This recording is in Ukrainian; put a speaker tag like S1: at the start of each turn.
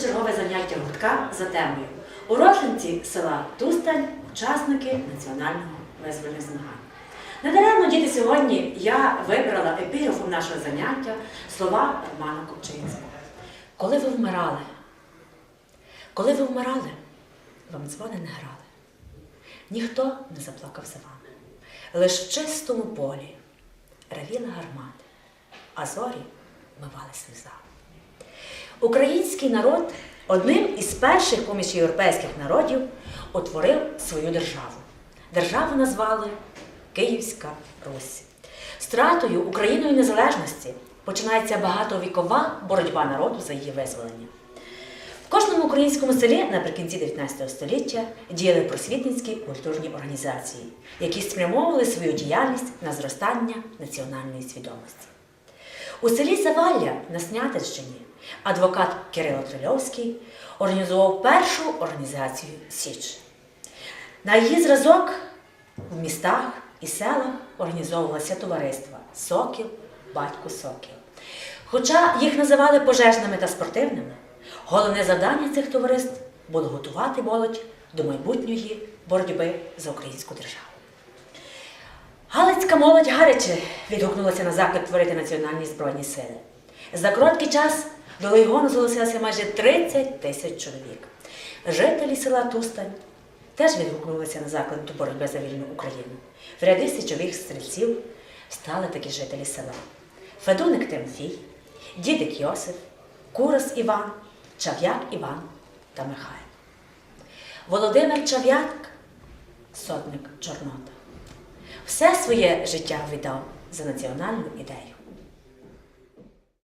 S1: чергове заняття гуртка за темою. Уроженці села Тустань, учасники національного визвольних змагань. Недаремно діти сьогодні я вибрала епіграфом нашого заняття слова Романа Купчинського. Коли ви вмирали, коли ви вмирали, вам дзвони не грали. Ніхто не заплакав за вами. Лиш в чистому полі ревіли гармати, а зорі мивали сльозами. Український народ одним із перших поміж європейських народів утворив свою державу. Державу назвали Київська Русь. Стратою Україною незалежності починається багатовікова боротьба народу за її визволення. В кожному українському селі наприкінці 19 століття діяли просвітницькі культурні організації, які спрямовували свою діяльність на зростання національної свідомості. У селі Завалля на Снятинщині адвокат Кирило Трильовський організував першу організацію Січ. На її зразок в містах і селах організовувалося товариства Сокіл, Батько Сокіл. Хоча їх називали пожежними та спортивними, головне завдання цих товариств було готувати молодь до майбутньої боротьби за українську державу. Галицька молодь гаряче відгукнулася на заклик творити національні збройні сили. За короткий час до Лейгону зголосилося майже 30 тисяч чоловік. Жителі села Тустань теж відгукнулися на заклик до боротьби за вільну Україну. В ряди січових стрільців стали такі жителі села: Федуник Тимофій, дідик Йосиф, Курас Іван, Чав'як Іван та Михайло. Володимир Чав'як, сотник Чорнота все своє життя віддав за національну ідею.